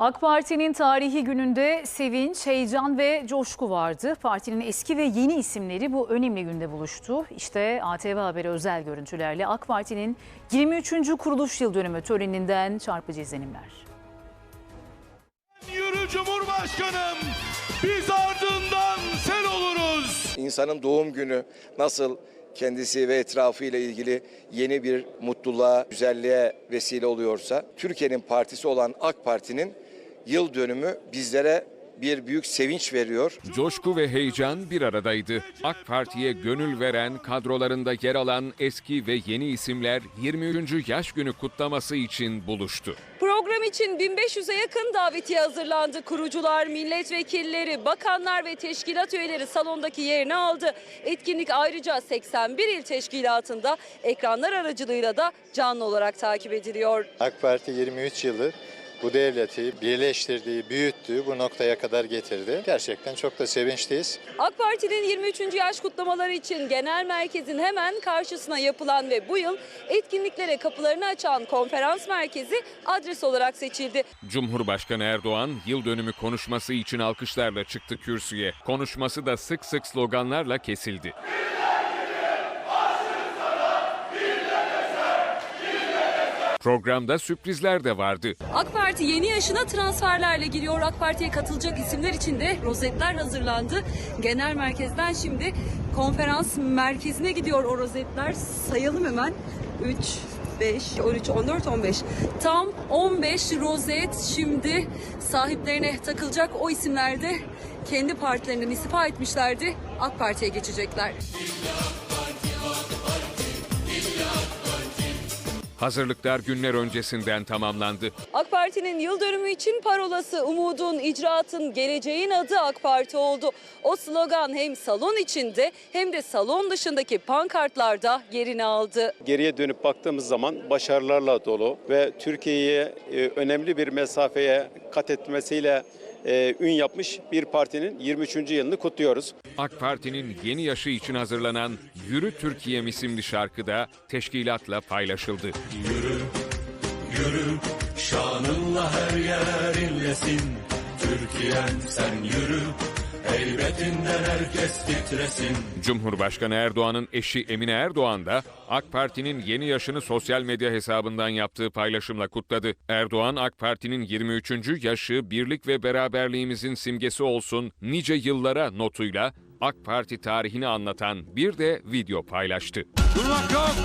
AK Parti'nin tarihi gününde sevinç, heyecan ve coşku vardı. Partinin eski ve yeni isimleri bu önemli günde buluştu. İşte ATV Haber'e özel görüntülerle AK Parti'nin 23. kuruluş yıl dönümü töreninden çarpıcı izlenimler. Yürü Cumhurbaşkanım, biz ardından sen oluruz. İnsanın doğum günü nasıl kendisi ve etrafıyla ilgili yeni bir mutluluğa, güzelliğe vesile oluyorsa, Türkiye'nin partisi olan AK Parti'nin yıl dönümü bizlere bir büyük sevinç veriyor. Coşku ve heyecan bir aradaydı. AK Parti'ye gönül veren, kadrolarında yer alan eski ve yeni isimler 23. yaş günü kutlaması için buluştu. Program için 1500'e yakın davetiye hazırlandı. Kurucular, milletvekilleri, bakanlar ve teşkilat üyeleri salondaki yerini aldı. Etkinlik ayrıca 81 il teşkilatında ekranlar aracılığıyla da canlı olarak takip ediliyor. AK Parti 23 yılı bu devleti birleştirdiği, büyüttüğü bu noktaya kadar getirdi. Gerçekten çok da sevinçliyiz. AK Parti'nin 23. yaş kutlamaları için genel merkezin hemen karşısına yapılan ve bu yıl etkinliklere kapılarını açan konferans merkezi adres olarak seçildi. Cumhurbaşkanı Erdoğan yıl dönümü konuşması için alkışlarla çıktı kürsüye. Konuşması da sık sık sloganlarla kesildi. Programda sürprizler de vardı. AK Parti yeni yaşına transferlerle giriyor. AK Parti'ye katılacak isimler için de rozetler hazırlandı. Genel merkezden şimdi konferans merkezine gidiyor o rozetler. Sayalım hemen. 3, 5, 13, 14, 15. Tam 15 rozet şimdi sahiplerine takılacak. O isimler de kendi partilerinden istifa etmişlerdi. AK Parti'ye geçecekler. Hazırlıklar günler öncesinden tamamlandı. AK Parti'nin yıl dönümü için parolası umudun, icraatın, geleceğin adı AK Parti oldu. O slogan hem salon içinde hem de salon dışındaki pankartlarda yerini aldı. Geriye dönüp baktığımız zaman başarılarla dolu ve Türkiye'ye e, önemli bir mesafeye kat etmesiyle e, ün yapmış bir partinin 23. yılını kutluyoruz. AK Parti'nin yeni yaşı için hazırlanan Yürü Türkiye'm isimli şarkı da teşkilatla paylaşıldı. Yürü, şanınla her yer inlesin. Türkiye'm sen yürü, Heybetinden herkes titresin. Cumhurbaşkanı Erdoğan'ın eşi Emine Erdoğan da AK Parti'nin yeni yaşını sosyal medya hesabından yaptığı paylaşımla kutladı. Erdoğan AK Parti'nin 23. yaşı birlik ve beraberliğimizin simgesi olsun nice yıllara notuyla AK Parti tarihini anlatan bir de video paylaştı. Dur bakalım.